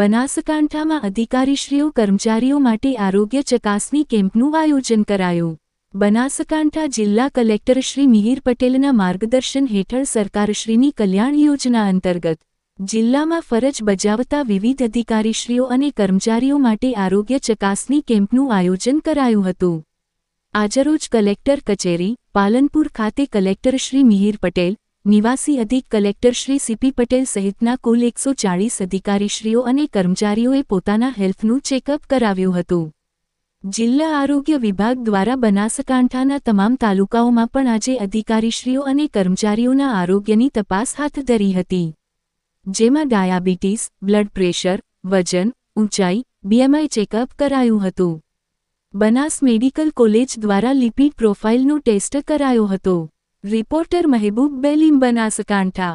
બનાસકાંઠામાં અધિકારીશ્રીઓ, કર્મચારીઓ માટે આરોગ્ય ચકાસણી કેમ્પનું આયોજન કરાયું. બનાસકાંઠા જિલ્લા કલેક્ટર શ્રી મિહિર પટેલના માર્ગદર્શન હેઠળ સરકારશ્રીની કલ્યાણ યોજના અંતર્ગત જિલ્લામાં ફરજ બજાવતા વિવિધ અધિકારીશ્રીઓ અને કર્મચારીઓ માટે આરોગ્ય ચકાસણી કેમ્પનું આયોજન કરાયું હતું. આજરોજ કલેક્ટર કચેરી, પાલનપુર ખાતે કલેક્ટર શ્રી મિહિર પટેલ નિવાસી અધિક કલેક્ટર શ્રી સીપી પટેલ સહિતના કુલ એકસો ચાળીસ અધિકારીશ્રીઓ અને કર્મચારીઓએ પોતાના હેલ્થનું ચેકઅપ કરાવ્યું હતું. જિલ્લા આરોગ્ય વિભાગ દ્વારા બનાસકાંઠાના તમામ તાલુકાઓમાં પણ આજે અધિકારીશ્રીઓ અને કર્મચારીઓના આરોગ્યની તપાસ હાથ ધરી હતી. જેમાં ડાયાબિટીસ, બ્લડ પ્રેશર, વજન, ઊંચાઈ, બીએમઆઈ ચેકઅપ કરાયું હતું. બનાસ મેડિકલ કોલેજ દ્વારા લિપિડ પ્રોફાઇલનો ટેસ્ટ કરાયો હતો. રિપોર્ટર મહેબૂબ બેલીમ બનાસકાંઠા.